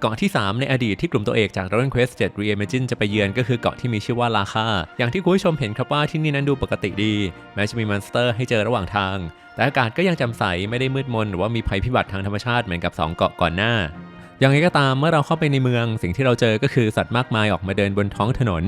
เกาะที่ 3 ในอดีตที่กลุ่มตัวเอกจาก Dragon Quest 7 Reimagine จะไปเยือนก็คือเกาะที่มีชื่อว่าลาคาอย่างที่คุณผู้ชมเห็นครับว่าที่นี่นั้นดูปกติดี แม้จะมีมอนสเตอร์ให้เจอระหว่างทาง แต่อากาศก็ยังจำใสไม่ได้มืดมนหรือว่ามีภัยพิบัติทางธรรมชาติเหมือนกับ 2 เกาะก่อนหน้าอย่างไรก็ตามเมื่อเราเข้าไปในเมืองสิ่งที่เราเจอก็คือสัตว์มากมายออกมาเดินบนท้องถนน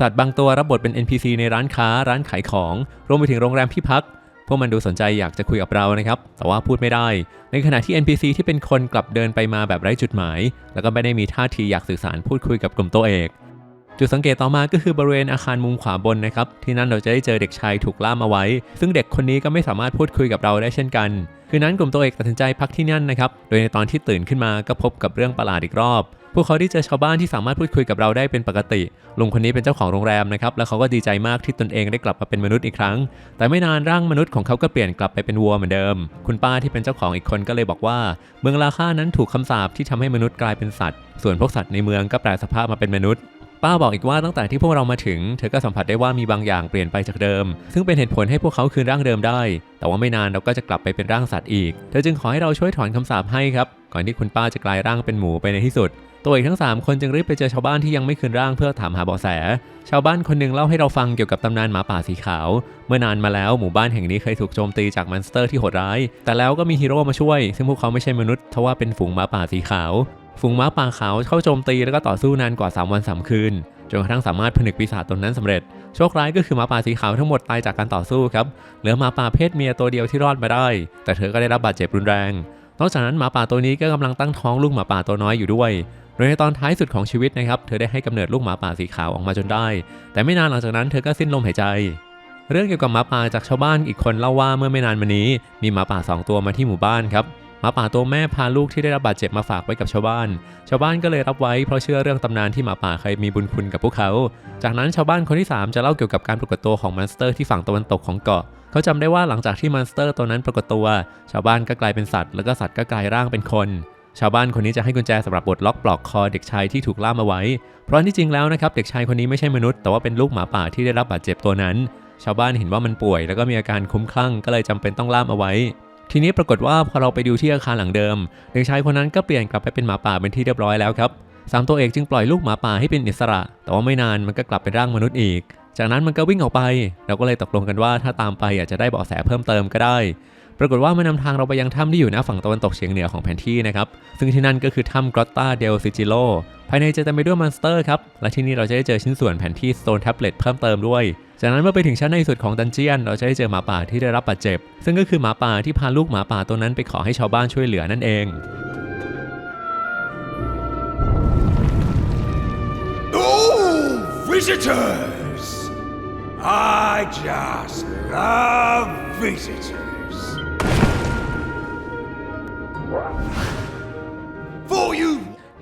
สัตว์บางตัวรับบทเป็น NPC ในร้านค้า ร้านขายของ รวมไปถึงโรงแรมที่พัก พวกมันดูสนใจอยากจะคุยกับเรานะครับ แต่ว่าพูดไม่ได้ ในขณะที่ NPC ที่เป็นคนกลับเดินไปมาแบบไร้จุดหมาย แล้วก็ไม่ได้มีท่าทีอยากสื่อสารพูดคุยกับกลุ่มตัวเอก จุดสังเกตต่อมาก็คือบริเวณอาคารมุมขวาบนนะครับ ที่นั่นเราจะได้เจอเด็กชายถูกล่ามเอาไว้ ซึ่งเด็กคนนี้ก็ไม่สามารถพูดคุยกับเราได้เช่นกัน คือนั้นกลุ่มตัวเอกตัดสินใจพักที่นั่นนะครับ โดยในตอนที่ตื่นขึ้นมาก็พบกับเรื่องประหลาดอีกรอบ พวกเขาได้เจอชาวบ้านที่สามารถพูดคุยกับเราได้เป็นปกติ ลุงคนนี้เป็นเจ้าของโรงแรมนะครับ แล้วเขาก็ดีใจมากที่ตนเองได้กลับมาเป็นมนุษย์อีกครั้ง แต่ไม่นานร่างมนุษย์ของเขาก็เปลี่ยนกลับไปเป็นวัวเหมือนเดิม คุณป้าที่เป็นเจ้าของอีกคนก็เลยบอกว่า เมืองลาค่านั้นถูกคำสาปที่ทำให้มนุษย์กลายเป็นสัตว์ ส่วนพวกสัตว์ในเมืองก็แปลสภาพมาเป็นมนุษย์ป้าบอกอีกว่าตั้งแต่ที่พวกเรามาถึง เธอก็สัมผัสได้ว่ามีบางอย่างเปลี่ยนไปจากเดิม ซึ่งเป็นเหตุผลให้พวกเขาคืนร่างเดิมได้ แต่ว่าไม่นานเราก็จะกลับไปเป็นร่างสัตว์อีก เธอจึงขอให้เราช่วยถอนคำสาปให้ครับ ก่อนที่คุณป้าจะกลายร่างเป็นหมูไปในที่สุด ตัวเอกทั้ง 3 คนจึงรีบไปเจอชาวบ้านที่ยังไม่คืนร่างเพื่อถามหาเบาะแส ชาวบ้านคนหนึ่งเล่าให้เราฟังเกี่ยวกับตำนานหมาป่าสีขาว เมื่อนานมาแล้วหมู่บ้านแห่งนี้เคยถูกโจมตีจากมอนสเตอร์ที่โหดร้าย แต่แล้วก็มีฮีโร่มาช่วย ซึ่งพวกเขาไม่ใช่มนุษย์ทว่าเป็นฝูงหมาป่าสีขาว ฝูงหมาป่าขาวเข้าโจมตีแล้วก็ต่อสู้นานกว่า 3 วัน 3 คืนจนกระทั่งสามารถผนึกปีศาจตนนั้นสำเร็จ โชคร้ายก็คือหมาป่าสีขาวทั้งหมดตายจากการต่อสู้ครับ เหลือหมาป่าเพศเมียตัวเดียวที่รอดมาได้ แต่เธอก็ได้รับบาดเจ็บรุนแรง นอกจากนั้นหมาป่าตัวนี้ก็กำลังตั้งท้องลูกหมาป่าตัวน้อยอยู่ด้วย ดยในตอนท้ายสุดของชีวิตนะครับ เธอได้ให้กำเนิดลูกหมาป่าสีขาวออกมาจนได้ แต่ไม่นานหลังจากนั้นเธอก็สิ้นลมหายใจ เรื่องเกี่ยวกับหมาป่าจากชาวบ้านอีกคนเล่าว่าเมื่อไม่นานมานี้ มีหมาป่าสองตัวมาที่หมู่บ้านครับหมาป่าตัวแม่พาลูกที่ได้รับบาดเจ็บมาฝากไว้กับชาวบ้าน ชาวบ้านก็เลยรับไว้เพราะเชื่อเรื่องตำนานที่หมาป่าเคยมีบุญคุณกับพวกเขา จากนั้นชาวบ้านคนที่ 3 จะเล่าเกี่ยวกับการปรากฏตัวของมอนสเตอร์ที่ฝั่งตะวันตกของเกาะ เขาจำได้ว่าหลังจากที่มอนสเตอร์ตัวนั้นปรากฏตัว ชาวบ้านก็กลายเป็นสัตว์ แล้วก็สัตว์ก็กลายร่างเป็นคน ชาวบ้านคนนี้จะให้กุญแจสำหรับบดล็อกปลอกคอเด็กชายที่ถูกล่ามเอาไว้ เพราะที่จริงแล้วนะครับเด็กชายคนนี้ไม่ใช่มนุษย์แต่ว่าเป็นลูกหมาป่าที่ได้รับบาดเจ็บตัวนั้น ชาวบ้านเห็นว่ามันป่วย แล้วก็มีอาการคุ้มคลั่งก็เลยจำเป็นต้องล่ามเอาไว้ ทีนี้ปรากฏว่าพอเราไปดูที่อาคารหลังเดิม เด็กชายคนนั้นก็เปลี่ยนกลับไปเป็นหมาป่าเป็นที่เรียบร้อยแล้วครับสามตัวเอกจึงปล่อยลูกหมาป่าให้เป็นอิสระ แต่ว่าไม่นานมันก็กลับเป็นร่างมนุษย์อีก จากนั้นมันก็วิ่งออกไป เราก็เลยตกลงกันว่าถ้าตามไปอาจจะได้เบาะแสเพิ่มเติมก็ได้ ปรากฏว่ามันนำทางเราไปยังถ้ำที่อยู่หน้าฝั่งตะวันตกเฉียงเหนือของแผนที่นะครับ ซึ่งที่นั่นก็คือถ้ำกรอตตาเดลซิจิโลภายในจะเต็มไปด้วยมอนสเตอร์ครับ และที่นี่เราจะได้เจอชิ้นส่วนแผนที่โซนแท็บเล็ตเพิ่มเติมด้วย จากนั้นเมื่อไปถึงชั้นในสุดของดันเจียน เราจะได้เจอหมาป่าที่ได้รับบาดเจ็บ ซึ่งก็คือหมาป่าที่พาลูกหมาป่าตัวนั้นไปขอให้ชาวบ้านช่วยเหลือนั่นเอง Oh, visitors! I just love visitors.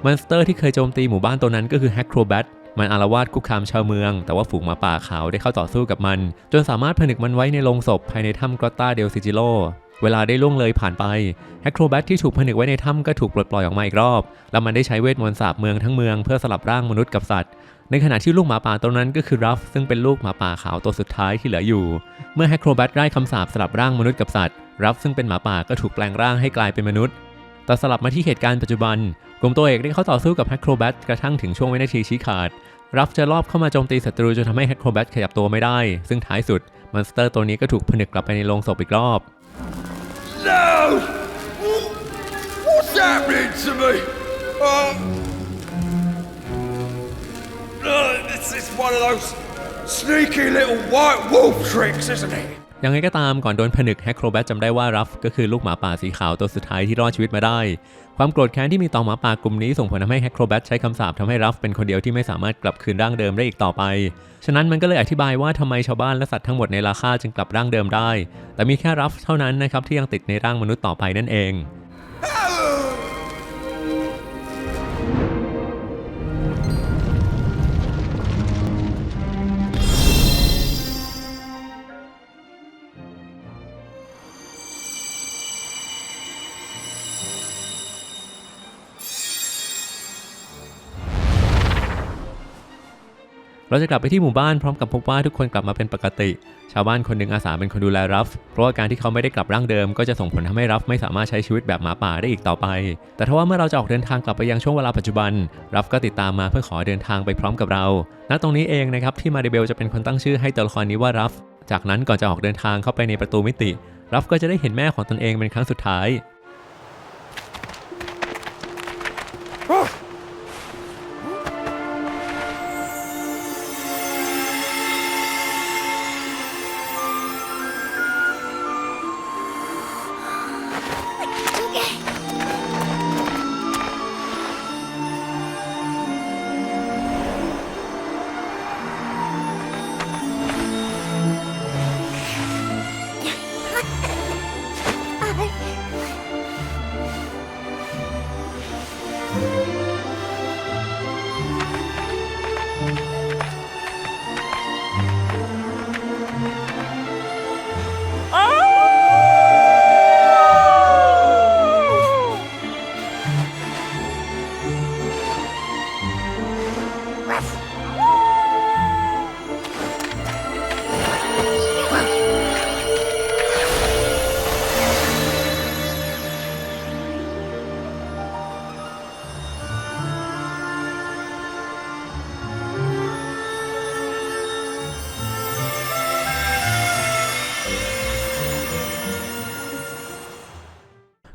มอนสเตอร์ที่เคยโจมตีหมู่บ้านตัวนั้นก็คือแฮกโครแบทมันอารวาสคุกคามชาวเมือง แต่ว่าฝูงหมาป่าขาวได้เข้าต่อสู้กับมัน จนสามารถผนึกมันไว้ในโรงศพภายในถ้ำกรอตาเดลซิจิโลเวลาได้ล่วงเลยผ่านไปแฮกโครแบทที่ถูกผนึกไว้ในถ้ำก็ถูกปลดปล่อยออกมาอีกรอบ แล้วมันได้ใช้เวทมนต์สาบเมืองทั้งเมืองเพื่อสลับร่างมนุษย์กับสัตว์ ในขณะที่ลูกหมาป่าตัวนั้นก็คือรัฟซึ่งเป็นลูกหมาป่าขาวตัวสุดท้ายที่เหลืออยู่ เมื่อแฮกโครแบทได้คำสาปสลับร่างมนุษย์กับสัตว์รัฟซึ่งเป็นหมาป่าก็ถูกแปลงร่างให้กลายเป็นมนุษย์ แต่สลับมาที่เหตุการณ์ปัจจุบัน กลุ่มตัวเอกได้เข้าต่อสู้กับแฮกโครแบทกระทั่งถึงช่วงวินาทีชี้ขาด รับจะรอบเข้ามาโจมตีศัตรูจนทำให้แฮกโครแบทขยับตัวไม่ได้ ซึ่งท้ายสุดมอนสเตอร์ตัวนี้ก็ถูกผนึกกลับไปในโรงศพอีกรอบ No! What's happening to me? Uh, uh, this is one of those sneaky little white wolf tricks, isn't it? ยังไงก็ตามก่อนโดนผนึกแฮกโครแบทจำได้ว่ารัฟก็คือลูกหมาป่าสีขาวตัวสุดท้ายที่รอดชีวิตมาได้ ความโกรธแค้นที่มีต่อหมาป่ากลุ่มนี้ส่งผลทำให้แฮกโครแบทใช้คำสาปทำให้รัฟเป็นคนเดียวที่ไม่สามารถกลับคืนร่างเดิมได้อีกต่อไป ฉะนั้นมันก็เลยอธิบายว่าทำไมชาวบ้านและสัตว์ทั้งหมดในราค่าจึงกลับร่างเดิมได้ แต่มีแค่รัฟเท่านั้นนะครับที่ยังติดในร่างมนุษย์ต่อไปนั่นเอง เราจะกลับไปที่หมู่บ้านพร้อมกับพบว่าทุกคนกลับมาเป็นปกติ ชาวบ้านคนหนึ่งอาสาเป็นคนดูแลรัฟ เพราะว่าการที่เขาไม่ได้กลับร่างเดิม ก็จะส่งผลทำให้รัฟไม่สามารถใช้ชีวิตแบบหมาป่าได้อีกต่อไป แต่ถ้าว่าเมื่อเราจะออกเดินทางกลับไปยังช่วงเวลาปัจจุบัน รัฟก็ติดตามมาเพื่อขอเดินทางไปพร้อมกับเรา ณ ตรงนี้เองนะครับที่มาริเบลจะเป็นคนตั้งชื่อให้ตัวละครนี้ว่ารัฟ จากนั้นก่อนจะออกเดินทางเข้าไปในประตูมิติ รัฟก็จะได้เห็นแม่ของตนเองเป็นครั้งสุดท้าย Yes!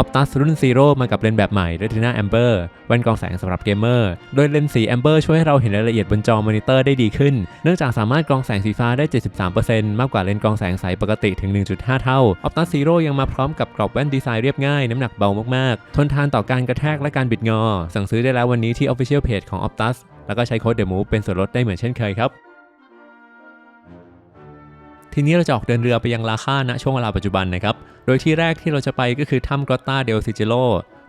Optus รุ่น Zero มากับเลนส์แบบใหม่ Retina Amber แว่นกรองแสงสำหรับเกมเมอร์ โดยเลนส์สี Amber ช่วยให้เราเห็นรายละเอียดบนจอมอนิเตอร์ได้ดีขึ้น เนื่องจากสามารถกรองแสงสีฟ้าได้ 73%มากกว่าเลนส์กรองแสงใสปกติถึง 1.5 เท่า Optus Zero ยังมาพร้อมกับกรอบแว่นดีไซน์เรียบง่าย น้ำหนักเบามากๆ ทนทานต่อการกระแทกและการบิดงอ สั่งซื้อได้แล้ววันนี้ที่ Official Page ของ Optus แล้วก็ใช้โค้ด The Move เป็นส่วนลดได้เหมือนเช่นเคยครับ ทีนี้เราจะออกเดินเรือไปยังลาค่าณช่วงเวลาปัจจุบันนะครับ โดยที่แรกที่เราจะไปก็คือถ้ำกรอตตาเดลซิเจโล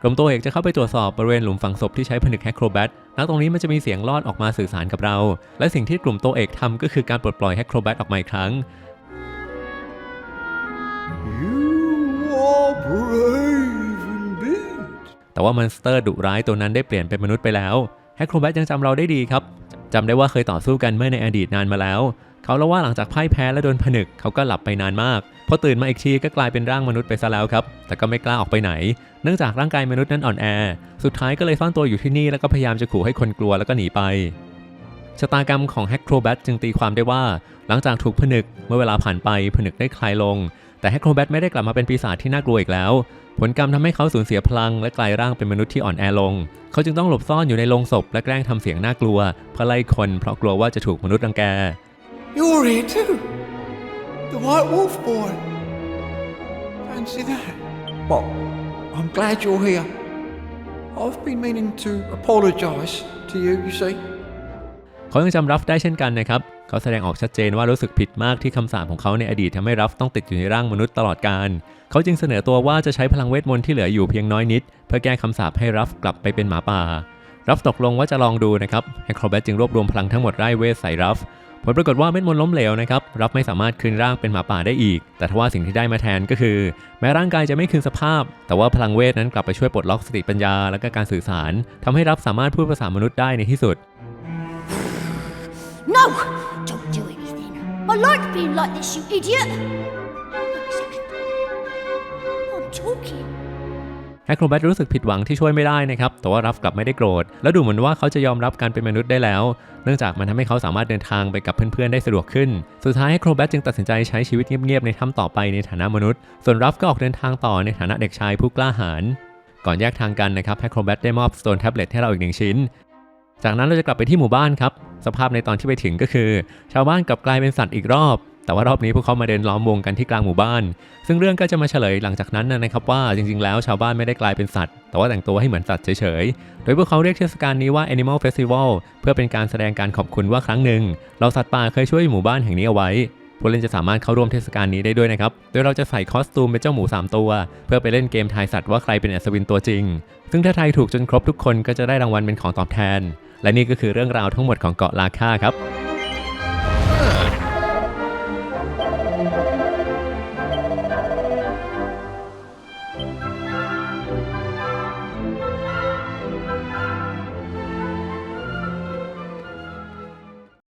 กรมตัวเอกจะเข้าไปตรวจสอบบริเวณหลุมฝังศพที่ใช้ผนึกแฮกโครแบทณตรงนี้มันจะมีเสียงลอดออกมาสื่อสารกับเรา และสิ่งที่กลุ่มตัวเอกทำก็คือการปลดปล่อยแฮกโครแบทออกมาอีกครั้ง You are brave indeed. แต่ว่ามอนสเตอร์ดุร้ายตัวนั้นได้เปลี่ยนเป็นมนุษย์ไปแล้วแฮกโครแบทยังจำเราได้ดีครับจำได้ว่าเคยต่อสู้กันเมื่อในอดีตนานมาแล้ว เขาเล่าว่าหลังจากพ่ายแพ้และโดนผนึกเขาก็หลับไปนานมากพอตื่นมาอีกทีก็กลายเป็นร่างมนุษย์ไปซะแล้วครับ แต่ก็ไม่กล้าออกไปไหน เนื่องจากร่างกายมนุษย์นั้นอ่อนแอ สุดท้ายก็เลยซ่อนตัวอยู่ที่นี่แล้วก็พยายามจะขู่ให้คนกลัวแล้วก็หนีไปชะตากรรมของแฮกโครแบทจึงตีความได้ว่า หลังจากถูกผนึกเมื่อเวลาผ่านไปผนึกได้คลายลง แต่แฮกโครแบทไม่ได้กลับมาเป็นปีศาจที่น่ากลัวอีกแล้ว ผลกรรมทำให้เขาสูญเสียพลังและกลายร่างเป็นมนุษย์ที่อ่อนแอลง เขาจึงต้องหลบซ่อนอยู่ในโลงศพและแกล้งทำเสียงน่ากลัวเพื่อไล่คนเพราะกลัวว่าจะถูกมนุษย์รังแก You're here too. The White Wolf boy. Fancy that. Well, I'm glad you're here. I've been meaning to apologise to you, you see. เขายังจำรัฟได้เช่นกันนะครับ เขาแสดงออกชัดเจนว่ารู้สึกผิดมากที่คำสาปของเขาในอดีตทำให้รัฟต้องติดอยู่ในร่างมนุษย์ตลอดกาล เขาจึงเสนอตัวว่าจะใช้พลังเวทมนต์ที่เหลืออยู่เพียงน้อยนิด เพื่อแก้คำสาปให้รัฟกลับไปเป็นหมาป่า รัฟตกลงว่าจะลองดูนะครับแฮคโครแบทจึงรวบรวมพลังทั้งหมดไร้เวทใส่รัฟ ผลปรากฏว่าเม็ดมนต์ล้มเหลวนะครับรับไม่สามารถคืนร่างเป็นหมาป่าได้อีก แต่ทว่าสิ่งที่ได้มาแทนก็คือ แม้ร่างกายจะไม่คืนสภาพ แต่ว่าพลังเวทนั้นกลับไปช่วยปลดล็อกสติปัญญา และก็การสื่อสารทำให้รับสามารถพูดภาษามนุษย์ได้ในที่สุด No! Don't do anything. I like being like this, you idiot! Wait a second. I'm talking. แฮกโครแบทรู้สึกผิดหวังที่ช่วยไม่ได้นะครับแต่ว่ารับกลับไม่ได้โกรธ และดูเหมือนว่าเขาจะยอมรับการเป็นมนุษย์ได้แล้ว เนื่องจากมันทำให้เขาสามารถเดินทางไปกับเพื่อนๆได้สะดวกขึ้น สุดท้ายแฮกโครแบทจึงตัดสินใจใช้ชีวิตเงียบๆในถ้ำต่อไปในฐานะมนุษย์ ส่วนรับก็ออกเดินทางต่อในฐานะเด็กชายผู้กล้าหาญก่อนแยกทางกันนะครับแฮกโครแบทได้มอบสโตนแท็บเล็ตให้เราอีกหนึ่งชิ้น จากนั้นเราจะกลับไปที่หมู่บ้านครับสภาพในตอนที่ไปถึงก็คือ ชาวบ้านกลับกลายเป็นสัตว์อีกรอบ แต่ว่ารอบนี้พวกเขามาเดินล้อมวงกันที่กลางหมู่บ้าน ซึ่งเรื่องก็จะมาเฉลยหลังจากนั้นนะครับว่าจริงๆ แล้วชาวบ้านไม่ได้กลายเป็นสัตว์ แต่ว่าแต่งตัวให้เหมือนสัตว์เฉยๆ โดยพวกเขาเรียกเทศกาลนี้ว่า Animal Festival เพื่อเป็นการแสดงการขอบคุณว่าครั้งหนึ่ง เราสัตว์ป่าเคยช่วยหมู่บ้านแห่งนี้เอาไว้ผู้เล่นจะสามารถเข้าร่วมเทศกาลนี้ได้ด้วยนะครับ โดยเราจะใส่คอสตูมเป็นเจ้าหมู 3 ตัว เพื่อไปเล่นเกมทายสัตว์ว่าใครเป็นอัศวินตัวจริง ซึ่งถ้าทายถูกจนครบทุกคนก็จะได้รางวัลเป็นของตอบแทน และนี่ก็คือเรื่องราวทั้งหมดของเกาะลาค่าครับ